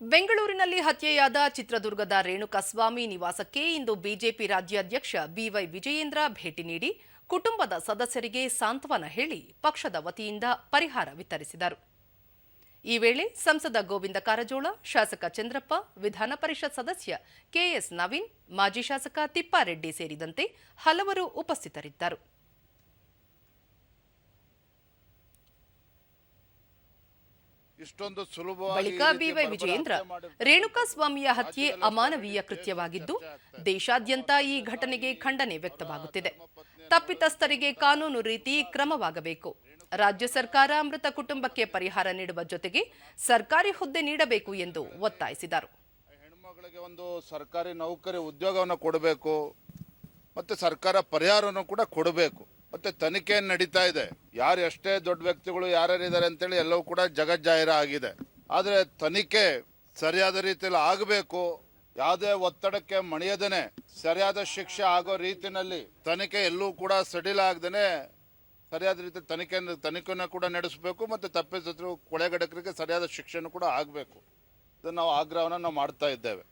ಬೆಂಗಳೂರಿನಲ್ಲಿ ಹತ್ಯೆಯಾದ ಚಿತ್ರದುರ್ಗದ ರೇಣುಕಸ್ವಾಮಿ ನಿವಾಸಕ್ಕೆ ಇಂದು ಬಿಜೆಪಿ ರಾಜ್ಯಾಧ್ಯಕ್ಷ ಬಿವೈ ವಿಜಯೇಂದ್ರ ಭೇಟಿ ನೀಡಿ ಕುಟುಂಬದ ಸದಸ್ಯರಿಗೆ ಸಾಂತ್ವನ ಹೇಳಿ ಪಕ್ಷದ ವತಿಯಿಂದ ಪರಿಹಾರ ವಿತರಿಸಿದರು. ಈ ವೇಳೆ ಸಂಸದ ಗೋವಿಂದ ಕಾರಜೋಳ, ಶಾಸಕ ಚಂದ್ರಪ್ಪ, ವಿಧಾನ ಪರಿಷತ್ ಸದಸ್ಯ ಕೆಎಸ್ ನವೀನ್, ಮಾಜಿ ಶಾಸಕ ತಿಪ್ಪಾರೆಡ್ಡಿ ಸೇರಿದಂತೆ ಹಲವರು ಉಪಸ್ಥಿತರಿದ್ದರು. ಇಷ್ಟೊಂದು ಸುಲಭವಾಗಿ ಬಳಿಕ ಬಿವೈ ವಿಜಯೇಂದ್ರ. ರೇಣುಕಾಸ್ವಾಮಿಯ ಹತ್ಯೆ ಅಮಾನವೀಯ ಕೃತ್ಯವಾಗಿದ್ದು ದೇಶಾದ್ಯಂತ ಈ ಘಟನೆಗೆ ಖಂಡನೆ ವ್ಯಕ್ತವಾಗುತ್ತಿದೆ. ತಪ್ಪಿತಸ್ಥರಿಗೆ ಕಾನೂನು ರೀತಿ ಕ್ರಮವಾಗಬೇಕು. ರಾಜ್ಯ ಸರ್ಕಾರ ಮೃತ ಕುಟುಂಬಕ್ಕೆ ಪರಿಹಾರ ನೀಡುವ ಜೊತೆಗೆ ಸರ್ಕಾರಿ ಹುದ್ದೆ ನೀಡಬೇಕು ಎಂದು ಒತ್ತಾಯಿಸಿದರು. ಹೆಣ್ಮಗಳಿಗೆ ಒಂದು ಸರ್ಕಾರಿ ನೌಕರಿ ಉದ್ಯೋಗವನ್ನು ಕೊಡಬೇಕು ಮತ್ತು ಸರ್ಕಾರ ಪರಿಹಾರವನ್ನು ಕೂಡ ಕೊಡಬೇಕು. ಮತ್ತೆ ತನಿಖೆ ನಡೀತಾ ಇದೆ. ಯಾರು ಎಷ್ಟೇ ದೊಡ್ಡ ವ್ಯಕ್ತಿಗಳು ಯಾರ್ಯಾರಿದ್ದಾರೆ ಅಂತೇಳಿ ಎಲ್ಲವೂ ಕೂಡ ಜಗಜ್ಜಾಹಿರ ಆಗಿದೆ. ಆದರೆ ತನಿಖೆ ಸರಿಯಾದ ರೀತಿಯಲ್ಲಿ ಆಗಬೇಕು. ಯಾವುದೇ ಒತ್ತಡಕ್ಕೆ ಮಣಿಯದೇನೆ. ಸರಿಯಾದ ಶಿಕ್ಷೆ ಆಗೋ ರೀತಿಯಲ್ಲಿ ತನಿಖೆ ಎಲ್ಲೂ ಕೂಡ ಸಡಿಲ ಆಗದೇನೆ ಸರಿಯಾದ ರೀತಿ ತನಿಖೆ ತನಿಖೆಯನ್ನು ಕೂಡ ನಡೆಸಬೇಕು ಮತ್ತು ತಪ್ಪಿಸಿದ್ರು ಕೊಳೆಗಡಕರಿಗೆ ಸರಿಯಾದ ಶಿಕ್ಷೆನೂ ಕೂಡ ಆಗಬೇಕು. ಇದನ್ನು ನಾವು ಆಗ್ರಹವನ್ನು ನಾವು ಮಾಡ್ತಾ ಇದ್ದೇವೆ.